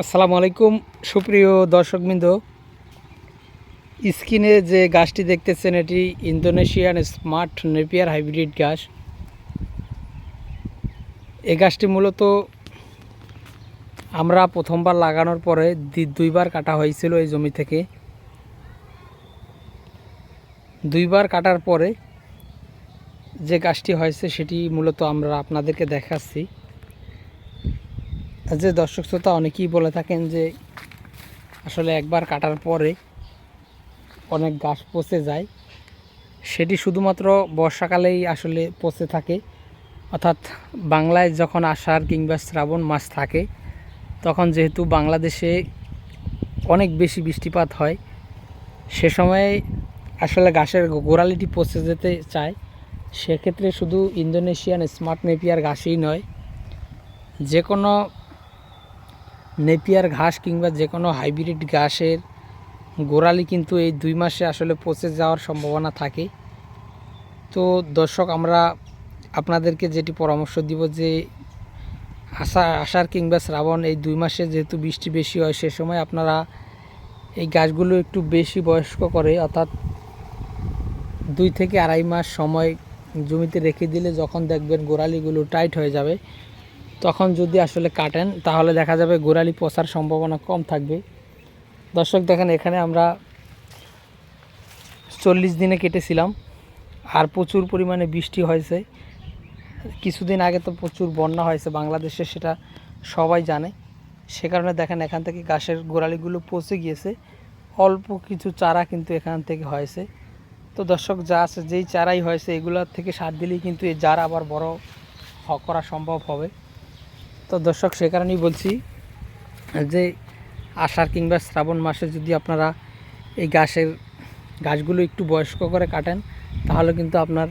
আসসালামু আলাইকুম, সুপ্রিয় দর্শকবৃন্দ। স্ক্রিনে যে গাছটি দেখতেছেন, এটি ইন্দোনেশিয়ান স্মার্ট নেপিয়ার হাইব্রিড গাছ। এই গাছটি মূলত আমরা প্রথমবার লাগানোর পরে দুইবার কাটা হয়েছিল এই জমি থেকে। দুইবার কাটার পরে যে গাছটি হয়েছে, সেটি মূলত আমরা আপনাদেরকে দেখাচ্ছি। যে দর্শক শ্রোতা অনেকেই বলে থাকেন যে আসলে একবার কাটার পরে অনেক গাছ পচে যায়। সেটি শুধুমাত্র বর্ষাকালেই আসলে পচে থাকে। অর্থাৎ বাংলায় যখন আষাঢ় কিংবা শ্রাবণ মাস থাকে, তখন যেহেতু বাংলাদেশে অনেক বেশি বৃষ্টিপাত হয়, সে সময়ে আসলে গাছের গোড়ালিটি পচে যেতে চায়। সেক্ষেত্রে শুধু ইন্দোনেশিয়ান স্মার্ট নেপিয়ার ঘাসই নয়, যে কোনো নেপিয়ার ঘাস কিংবা যে কোনো হাইব্রিড ঘাসের গোড়ালি কিন্তু এই দুই মাসে আসলে পচে যাওয়ার সম্ভাবনা থাকে। তো দর্শক, আমরা আপনাদেরকে যেটি পরামর্শ দিব যে আষা আষাঢ় কিংবা শ্রাবণ এই দুই মাসে যেহেতু বৃষ্টি বেশি হয়, সে সময় আপনারা এই গাছগুলো একটু বেশি বয়স্ক করে, অর্থাৎ দুই থেকে আড়াই মাস সময় জমিতে রেখে দিলে যখন দেখবেন গোড়ালিগুলো টাইট হয়ে যাবে তখন যদি আসলে কাটেন, তাহলে দেখা যাবে গোড়ালি পচার সম্ভাবনা কম থাকবে। দর্শক, দেখেন এখানে আমরা চল্লিশ দিনে কেটেছিলাম, আর প্রচুর পরিমাণে বৃষ্টি হয়েছে। কিছুদিন আগে তো প্রচুর বন্যা হয়েছে বাংলাদেশে, সেটা সবাই জানে। সে কারণে দেখেন এখান থেকে গাছের গোড়ালিগুলো পচে গিয়েছে। অল্প কিছু চারা কিন্তু এখান থেকে হয়েছে। তো দর্শক, যা আছে, যেই চারাই হয়েছে এগুলোর থেকে সার দিলেই কিন্তু এই জার আবার বড় করা সম্ভব হবে। তো দর্শক, সে কারণেই বলছি যে আষাঢ় কিংবা শ্রাবণ মাসে যদি আপনারা এই গাছের গাছগুলো একটু বয়স্ক করে কাটেন, তাহলে কিন্তু আপনার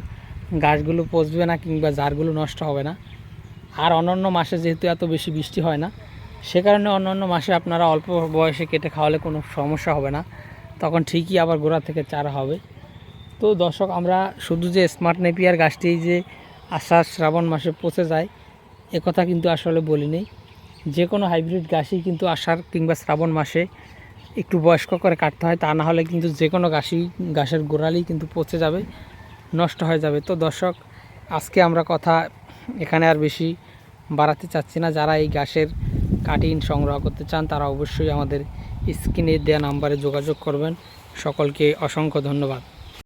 গাছগুলো পচবে না কিংবা জারগুলো নষ্ট হবে না। আর অন্যান্য মাসে যেহেতু এত বেশি বৃষ্টি হয় না, সে কারণে অন্যান্য মাসে আপনারা অল্প বয়সে কেটে খাওয়ালে কোনো সমস্যা হবে না। তখন ঠিকই আবার গোড়া থেকে চারা হবে। তো দর্শক, আমরা শুধু যে স্মার্ট নেপিয়ার গাছটি যে আষাঢ় শ্রাবণ মাসে পচে যায় একথা কিন্তু আসলে বলিনি যে কোনো হাইব্রিড গাছই কিন্তু আষাঢ় কিংবা শ্রাবণ মাসে একটু বয়স্ক করে কাটতে হয়, তা না হলে কিন্তু যে কোনো গাছই, গাছের গোড়ালি কিন্তু পচে যাবে, নষ্ট হয়ে যাবে। তো দর্শক, আজকে আমরা কথা এখানে আর বেশি বাড়াতে চাচ্ছি না। যারা এই গাছের কাটিং সংগ্রহ করতে চান, তারা অবশ্যই আমাদের স্ক্রিনে দেওয়া নাম্বারে যোগাযোগ করবেন। সকলকে অসংখ্য ধন্যবাদ।